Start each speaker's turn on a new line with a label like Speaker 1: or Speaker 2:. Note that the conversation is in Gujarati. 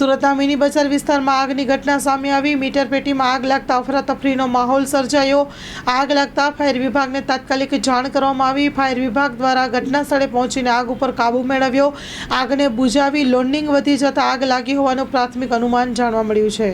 Speaker 1: સુરતના મિની બજાર વિસ્તારમાં આગની ઘટના સામે આવી. મીટર પેટીમાં આગ લાગતા અફરાતફરીનો માહોલ સર્જાયો. આગ લાગતા ફાયર વિભાગને તાત્કાલિક જાણ કરવામાં આવી. ફાયર વિભાગ દ્વારા ઘટના સ્થળે પહોંચીને આગ ઉપર કાબૂ મેળવ્યો. આગને બુજાવી, લોન્ડિંગ વધી જતાં આગ લાગી હોવાનું પ્રાથમિક અનુમાન જાણવા મળ્યું છે.